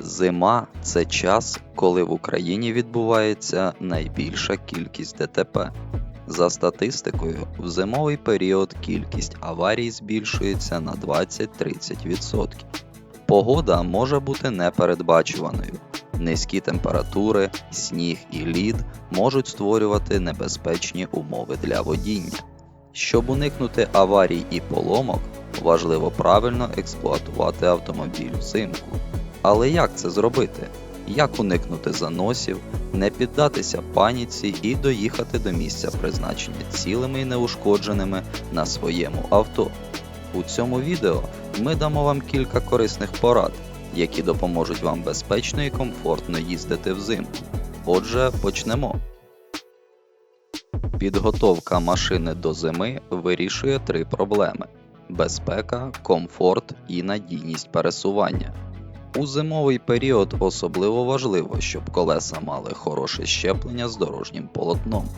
Зима це час, коли в Україні відбувається найбільша кількість ДТП. За статистикою, в зимовий період кількість аварій збільшується на 20-30%. Погода може бути непередбачуваною. Низькі температури, сніг і лід можуть створювати небезпечні умови для водіння. Щоб уникнути аварій і поломок, важливо правильно експлуатувати автомобіль взимку. Але як це зробити? Як уникнути заносів, не піддатися паніці і доїхати до місця призначення цілими і неушкодженими на своєму авто? У цьому відео ми дамо вам кілька корисних порад, які допоможуть вам безпечно і комфортно їздити взимку. Отже, почнемо. Підготовка машини до зими вирішує три проблеми: безпека, комфорт і надійність пересування. У зимовий період особливо важливо, щоб колеса мали хороше щеплення з дорожнім полотном,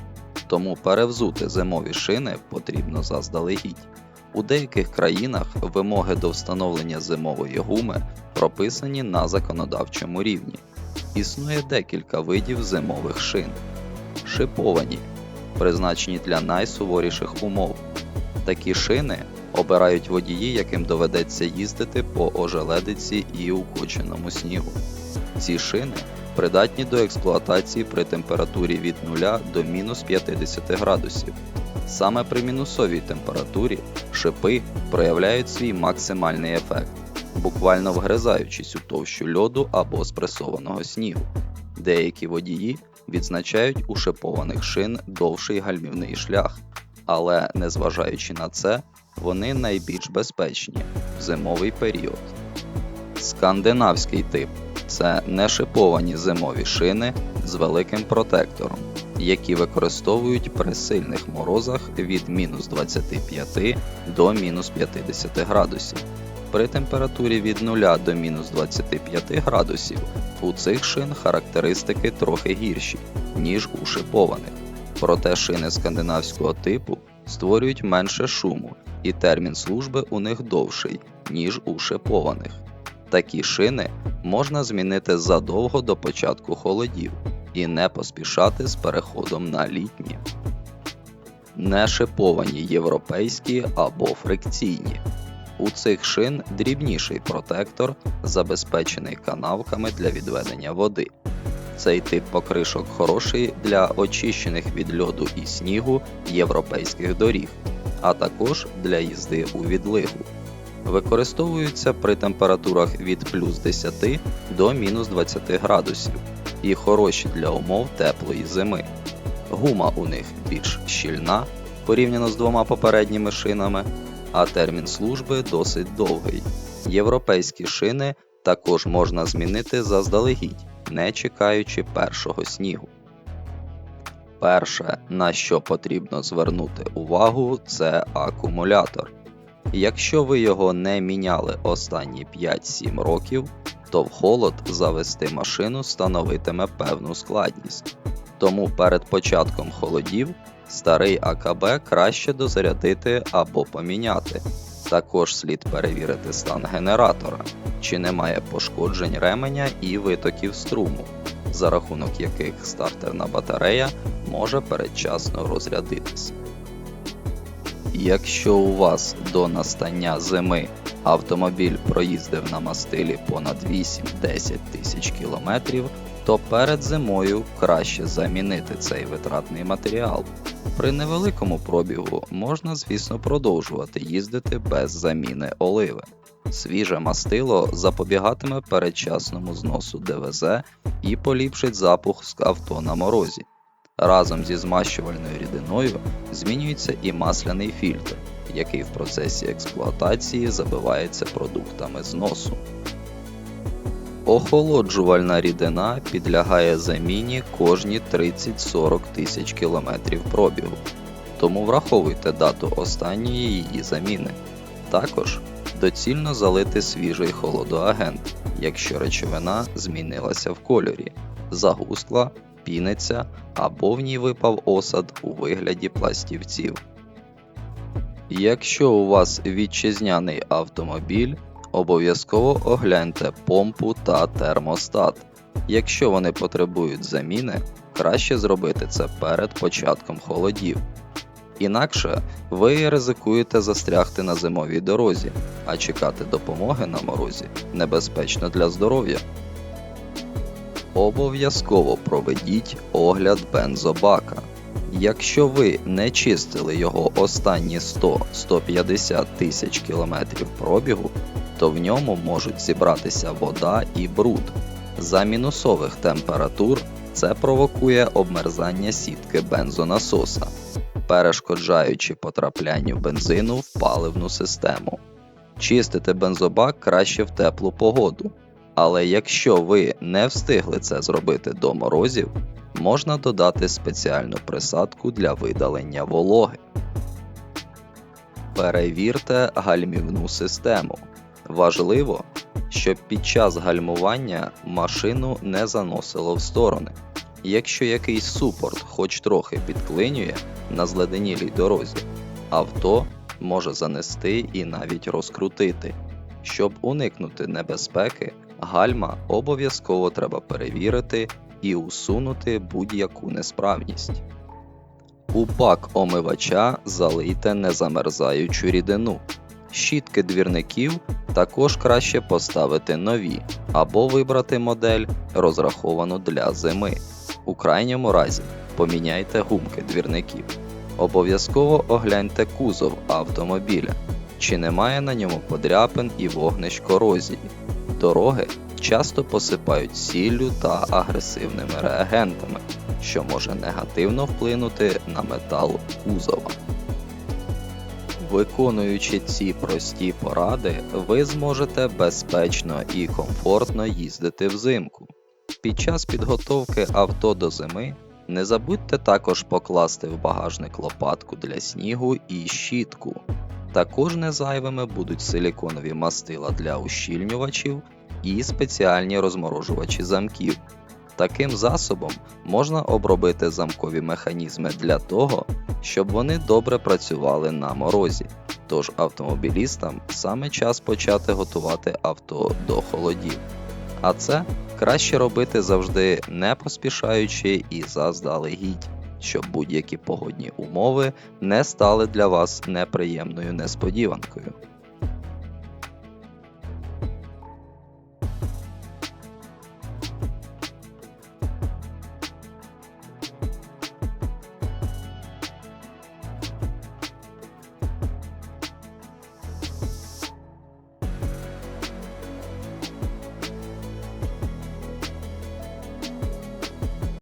тому перевзути зимові шини потрібно заздалегідь. У деяких країнах вимоги до встановлення зимової гуми прописані на законодавчому рівні. Існує декілька видів зимових шин. Шиповані, призначені для найсуворіших умов. Такі шини обирають водії, яким доведеться їздити по ожеледиці і укоченому снігу. Ці шини придатні до експлуатації при температурі від 0 до мінус 50 градусів. Саме при мінусовій температурі шипи проявляють свій максимальний ефект, буквально вгризаючись у товщу льоду або спресованого снігу. Деякі водії відзначають у шипованих шин довший гальмівний шлях, але незважаючи на це, вони найбільш безпечні в зимовий період. Скандинавський тип це нешиповані зимові шини з великим протектором, які використовують при сильних морозах від мінус 25 до мінус 50 градусів. При температурі від 0 до мінус 25 градусів у цих шин характеристики трохи гірші, ніж у шипованих. Проте шини скандинавського типу створюють менше шуму, і термін служби у них довший, ніж у шипованих. Такі шини можна змінити задовго до початку холодів і не поспішати з переходом на літні. Нешиповані європейські або фрикційні. У цих шин дрібніший протектор, забезпечений канавками для відведення води. Цей тип покришок хороший для очищених від льоду і снігу європейських доріг, а також для їзди у відлигу. Використовуються при температурах від плюс 10 до мінус 20 градусів і хороші для умов теплої зими. Гума у них більш щільна порівняно з двома попередніми шинами, а термін служби досить довгий. Європейські шини також можна змінити заздалегідь, не чекаючи першого снігу. Перше, на що потрібно звернути увагу, це акумулятор. Якщо ви його не міняли останні 5-7 років, то в холод завести машину становитиме певну складність. Тому перед початком холодів старий АКБ краще дозарядити або поміняти. Також слід перевірити стан генератора, чи немає пошкоджень ременя і витоків струму, за рахунок яких стартерна батарея може передчасно розрядитися. Якщо у вас до настання зими автомобіль проїздив на мастилі понад 8-10 тисяч кілометрів, то перед зимою краще замінити цей витратний матеріал. При невеликому пробігу можна, звісно, продовжувати їздити без заміни оливи. Свіже мастило запобігатиме передчасному зносу ДВЗ і поліпшить запуск авто на морозі. Разом зі змащувальною рідиною змінюється і масляний фільтр, який в процесі експлуатації забивається продуктами зносу. Охолоджувальна рідина підлягає заміні кожні 30-40 тисяч кілометрів пробігу, тому враховуйте дату останньої її заміни. Також доцільно залити свіжий холодоагент, якщо речовина змінилася в кольорі, загустла, піниться або в ній випав осад у вигляді пластівців. Якщо у вас вітчизняний автомобіль, Обов'язково огляньте помпу та термостат. Якщо вони потребують заміни, краще зробити це перед початком холодів. Інакше ви ризикуєте застрягти на зимовій дорозі, а чекати допомоги на морозі небезпечно для здоров'я. Обов'язково проведіть огляд бензобака. Якщо ви не чистили його останні 100-150 тисяч кілометрів пробігу, то в ньому можуть зібратися вода і бруд. За мінусових температур це провокує обмерзання сітки бензонасоса, перешкоджаючи потраплянню бензину в паливну систему. Чистити бензобак краще в теплу погоду, але якщо ви не встигли це зробити до морозів, можна додати спеціальну присадку для видалення вологи. Перевірте гальмівну систему. Важливо, щоб під час гальмування машину не заносило в сторони. Якщо якийсь супорт хоч трохи підклинює на зледенілій дорозі, авто може занести і навіть розкрутити. Щоб уникнути небезпеки, гальма обов'язково треба перевірити і усунути будь-яку несправність. У бак омивача залийте незамерзаючу рідину. Щітки двірників також краще поставити нові або вибрати модель, розраховану для зими. У крайньому разі поміняйте гумки двірників. Обов'язково огляньте кузов автомобіля, чи немає на ньому подряпин і вогнищ корозії. Дороги часто посипають сіллю та агресивними реагентами, що може негативно вплинути на метал кузова. Виконуючи ці прості поради, ви зможете безпечно і комфортно їздити взимку. Під час підготовки авто до зими не забудьте також покласти в багажник лопатку для снігу і щітку. Також не зайвими будуть силіконові мастила для ущільнювачів і спеціальні розморожувачі замків. Таким засобом можна обробити замкові механізми для того, щоб вони добре працювали на морозі. Тож автомобілістам саме час почати готувати авто до холодів. А це краще робити завжди не поспішаючи і заздалегідь, щоб будь-які погодні умови не стали для вас неприємною несподіванкою.